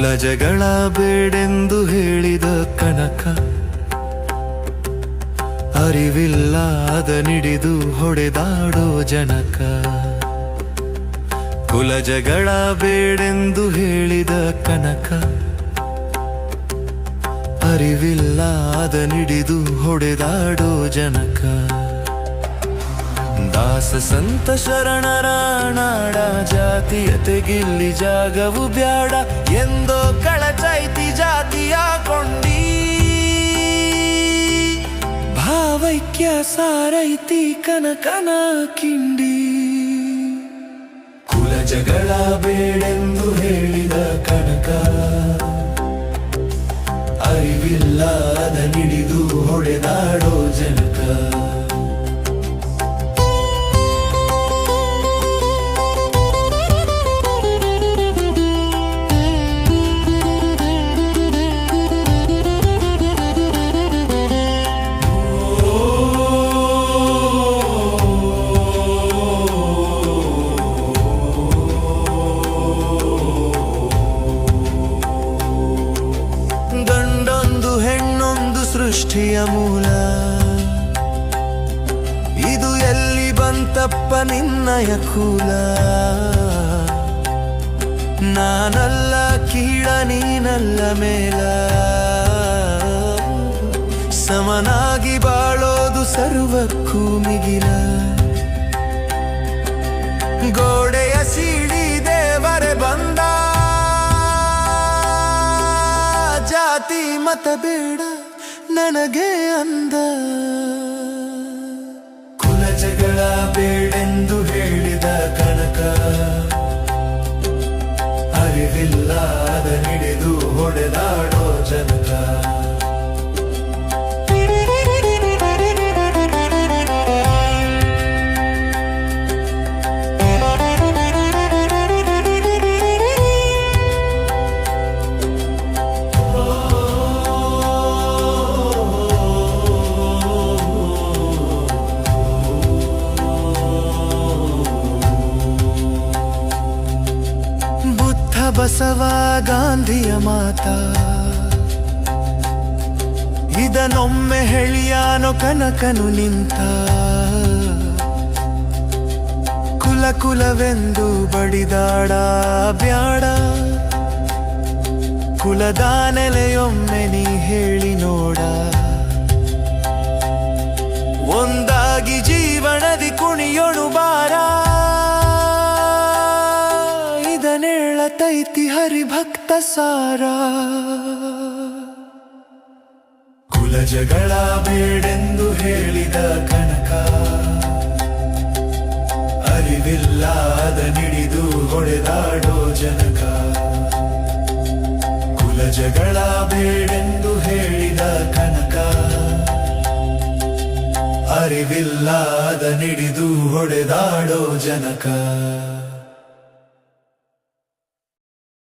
ಜಗಳ ಬೇಡೆಂದು ಹೇಳಿದ ಕನಕ ಅರಿವಿಲ್ಲ ಅದನಿಡಿದು ಹೊಡೆದಾಡೋ ಜನಕ. ಕುಲ ಜಗಳ ಬೇಡೆಂದು ಹೇಳಿದ ಕನಕ ಅರಿವಿಲ್ಲ ಅದನಿಡಿದು ಹೊಡೆದಾಡೋ ಜನಕ. ದಾಸ ಸಂತ ಶರಣರ ನಾಡ ಜಾತಿಯತೆಗಿಲ್ಲಿ ಜಾಗವು ಬ್ಯಾಡ, ಎಂದೋ ಕಳಚೈತಿ ಜಾತಿಯ ಕೊಂಡಿ. ಭಾವೈಕ್ಯ ಸಾರೈತಿ ಕನಕನ ಕಿಂಡಿ. ಕುಲ ಜಗಳ ಬೇಡೆಂದು ಹೇಳಿದ ಕನಕ. ಸೃಷ್ಟಿಯ ಮೂಲ. ಇದು ಎಲ್ಲಿ ಬಂತಪ್ಪ ನಿನ್ನಯ ಕೂಲ? ನಾನಲ್ಲ, ಕೀಳ ನೀನಲ್ಲ ಮೇಲ. ಸಮನಾಗಿ ಬಾಳೋದು ಸರ್ವಕ್ಕೂ ಮಿಗಿಲ. ಗೋಡೆಯ ಸೀಡಿ ದೇವರೆ ಬಂದ. ಜಾತಿ, ಮತ, ಬೇಡ. ನನಗೆ ಅಂದ. ಕುಲ ಜಗಳ ಬೇಡೆಂದು ಬಸವ ಗಾಂಧಿಯ ಮಾತ. ಇದನ್ನೊಮ್ಮೆ ಹೇಳಿಯಾನೋ ಕನಕನು ನಿಂತ. ಕುಲ ಕುಲವೆಂದು ಬಡಿದಾಡ ಬ್ಯಾಡ. ಕುಲದ ನೆಲೆಯೊಮ್ಮೆ ನೀ ಹೇಳಿ ನೋಡ. ಇದನೇಳತೈತಿ ಹರಿಭಕ್ತ ಸಾರ. ಕುಲ ಜಗಳ ಬೇಡೆಂದು ಹೇಳಿದ ಕನಕ. ಅರಿವಿಲ್ಲಾದ ನಿಡಿದು ಹೊಡೆದಾಡೋ ಜನಕ. ಕುಲ ಜಗಳ ಬೇಡೆಂದು ಹೇಳಿದ ಕನಕ. ಅರಿವಿಲ್ಲಾದ ನಿಡಿದು ಹೊಡೆದಾಡೋ ಜನಕ.